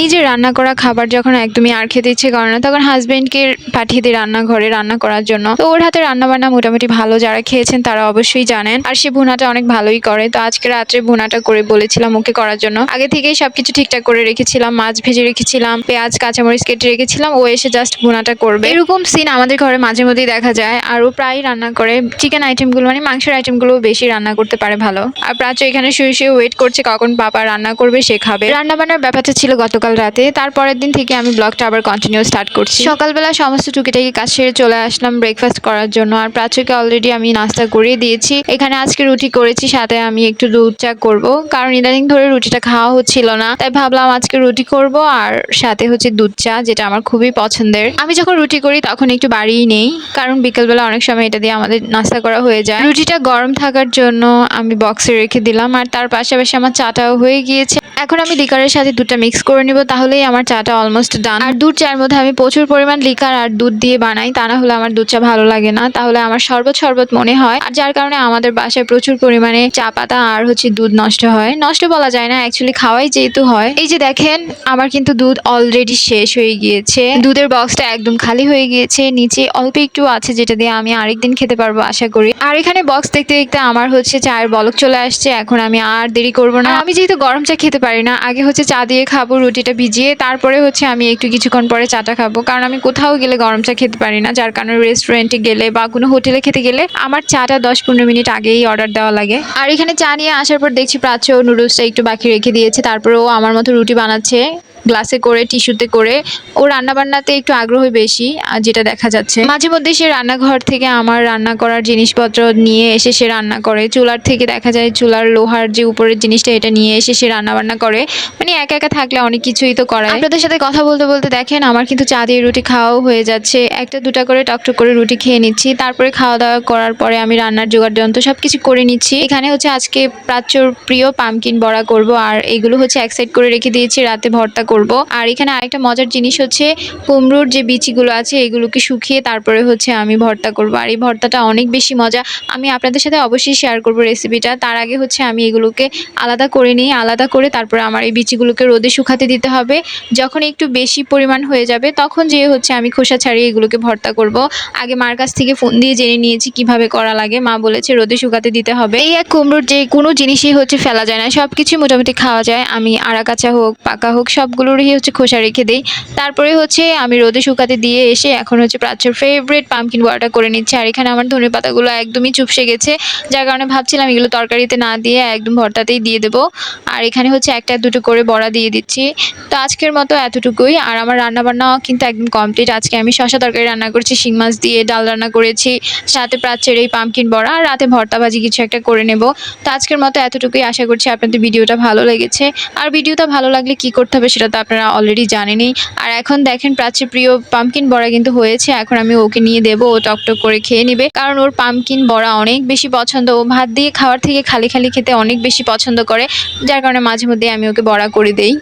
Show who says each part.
Speaker 1: নিজে রান্না করা খাবার যখন একদমই আর খেতে ইচ্ছে করে না, তখন হাজবেন্ডকে পাঠিয়ে দিই রান্নাঘরে রান্না করার জন্য। তো ওর হাতে রান্না বান্না মোটামুটি ভালো যারা খেয়েছেন তারা অবশ্যই জানেন। আর সে ভুনাটা অনেক ভালোই করে। তো আজকে রাত্রে ভুনাটা করে বলেছিলাম ওকে করার জন্য। আগে থেকেই সবকিছু ঠিকঠাক করে রেখেছিলাম, মাছ ভেজে রেখেছিলাম, পেঁয়াজ, কাঁচামরিচ কেটে রেখেছিলাম, ও এসে জাস্ট ভুনাটা করবে। এরকম সিন আমাদের ঘরে মাঝে মধ্যেই দেখা যায়। আর ও প্রায় রান্না করে চিকেন আইটেমগুলো মানে মাংসের আইটেমগুলো বেশি রান্না করতে পারে ভালো। আর প্রাচ্য এখানে শুয়ে শুয়ে ওয়েট করছে কখন পাপা রান্না করবে, সে খাবে। রান্না বান্নার ব্যাপারটা ছিল গতকাল। রাতে। তারপরের দিন থেকে আমি ব্লগটা আবার কন্টিনিউ স্টার্ট করছি। সকালবেলা সমস্ত টুকিটাকি কাজ সেরে চলে আসলাম ব্রেকফাস্ট করার জন্য। আর প্রাচ্যকে অলরেডি আমি নাস্তা করিয়ে দিয়েছি। এখানে আজকে রুটি করেছি, সাথে আমি একটু দুধ চা করব। কারণ ইদানিং ধরে রুটিটা খাওয়া হচ্ছিল না। তাই ভাবলাম আজকে রুটি করব আর সাথে হচ্ছে দুধ চা, যেটা আমার খুবই পছন্দের। আমি যখন রুটি করি তখন একটু বাড়িই নেই। কারণ বিকেলবেলা অনেক সময় এটা দিয়ে আমাদের নাস্তা করা হয়ে যায়। রুটিটা গরম থাকার জন্য আমি বক্সে রেখে দিলাম। আর তার পাশাপাশি আমার চাটাও হয়ে গিয়েছে। এখন আমি লিকারের সাথে দুধটা মিক্স করে তাহলেই আমার চাটা অলমোস্ট ডান আর দুধ চায়ের মধ্যে আমি প্রচুর পরিমাণ লিকার আর দুধ দিয়ে বানাই, তা না হলে আমার দুধ চা ভালো লাগে না। তাহলে আমার শরবত শরবত মনে হয়। আর যার কারণে আমাদের বাসায় প্রচুর পরিমাণে চা পাতা আর হচ্ছে দুধ নষ্ট হয়। নষ্ট বলা যায় না অ্যাকচুয়ালি খাওয়াই যেহেতু হয়। এই যে দেখেন, আমার কিন্তু দুধ অলরেডি শেষ হয়ে গিয়েছে। দুধের বক্সটা একদম খালি হয়ে গিয়েছে। নিচে অল্প একটু আছে, যেটা দিয়ে আমি আরেকদিন খেতে পারব, আশা করি। আর এখানে বক্স দেখতে দেখতে আমার হচ্ছে চায়ের বলক চলে আসছে। এখন আমি আর দেরি করব না। আমি যেহেতু গরম চা খেতে পারি না, আগে হচ্ছে চা দিয়ে খাব রুটিটা ভিজিয়ে তারপরে হচ্ছে আমি একটু কিছুক্ষণ পরে চাটা খাব। কারণ আমি কোথাও গেলে গরম চা খেতে পারি না। যার কারণে রেস্টুরেন্টে গেলে বা কোনো হোটেলে খেতে গেলে আমার চাটা দশ পনেরো মিনিট আগেই অর্ডার দেওয়া লাগে। আর এখানে চা নিয়ে আসার পর দেখছি প্রাচ্য নুডলসটা একটু বাকি রেখে দিয়েছে। তারপরেও আমার মতো রুটি বানাচ্ছে। গ্লাসে করে, টিস্যুতে করে। ও রান্না বান্নাতে একটু আগ্রহী বেশি যেটা দেখা যাচ্ছে। মাঝে মধ্যে সে রান্নাঘর থেকে আমার রান্না করার জিনিসপত্র নিয়ে এসে সে রান্না করে। চুলার থেকে দেখা যায় চুলার লোহার যে উপরের জিনিসটা, এটা নিয়ে এসে সে রান্না বান্না করে। মানে একা একা থাকলে অনেক কিছুই তো করায়। আপনাদের সাথে কথা বলতে বলতে দেখেন, আমার কিন্তু চা দিয়ে রুটি খাওয়াও হয়ে যাচ্ছে। একটা, দুটা করে টকটক করে রুটি খেয়ে নিচ্ছি। তারপরে খাওয়া দাওয়া করার পরে আমি রান্নার জোগাড় যন্ত্র সব কিছু করে নিচ্ছি। এখানে হচ্ছে আজকে প্রাচ্যর প্রিয় পামকিন বড়া করব। আর এগুলো হচ্ছে এক সাইড করে রেখে দিয়েছি। রাতে ভর্তা করব। আর এখানে আরেকটা মজার জিনিস হচ্ছে, কুমড়োর যে বিচিগুলো আছে, এগুলোকে শুকিয়ে তারপরে হচ্ছে আমি ভর্তা করব। আর এই ভর্তাটা অনেক বেশি মজা। আমি আপনাদের সাথে অবশ্যই শেয়ার করব রেসিপিটা তার আগে হচ্ছে আমি এগুলোকে আলাদা করে নিই। আলাদা করে তারপরে আমার এই বিচিগুলোকে রোদে শুকাতে দিতে হবে। যখন একটু বেশি পরিমাণ হয়ে যাবে, তখন যে হচ্ছে আমি খোসা ছাড়িয়ে এগুলোকে ভর্তা করব। আগে মার কাছ থেকে ফোন দিয়ে জেনে নিয়েছি কীভাবে করা লাগে। মা বলেছে রোদে শুকাতে দিতে হবে। এই এক কুমড়োর যে কোনো জিনিসই হচ্ছে ফেলা যায় না। সব কিছুই মোটামুটি খাওয়া যায়। আমি আড়া কাঁচা হোক, পাকা হোক সবগুলোরই হচ্ছে খোসা রেখে দিই। তারপরে হচ্ছে আমি রোদে শুকাতে দিয়ে এসে এখন হচ্ছে প্রাচ্যের ফেভারিট পামকিন বড়াটা করে নিচ্ছি। আর এখানে আমার ধনে পাতাগুলো একদমই চুপসে গেছে, যার কারণে ভাবছিলাম এগুলো তরকারিতে না দিয়ে একদম ভর্তাতেই দিয়ে দেবো। আর এখানে হচ্ছে একটা দুটো করে বড়া দিয়ে দিচ্ছি। তো আজকের মতো এতটুকুই। আর আমার রান্নাবান্না কিন্তু একদম কমপ্লিট আজকে আমি শশা তরকারি রান্না করেছি, শিং মাছ দিয়ে ডাল রান্না করেছি, সাথে প্রাচ্যের এই পাম্পকিন বড়া আর রাতে ভর্তা ভাজি কিছু একটা করে নেব। তো আজকের মতো এতটুকুই। আশা করছি আপনাদের ভিডিওটা ভালো লেগেছে। আর ভিডিওটা ভালো লাগলে কি করতে হবে সেটা তো আপনারা অলরেডি জানেনই। আর এখন দেখেন প্রাচ্যের প্রিয় পামকিন বড়া কিন্তু হয়েছে। এখন আমি ওকে নিয়ে দেবো, ও টকটক করে খেয়ে নেবে। কারণ ওর পামকিন বড়া অনেক বেশি পছন্দ। ও ভাত দিয়ে খাওয়ার থেকে খালি খালি খেতে অনেক বেশি পছন্দ করে। যার কারণে মাঝে মধ্যে আমি ওকে বড়া করে দেই।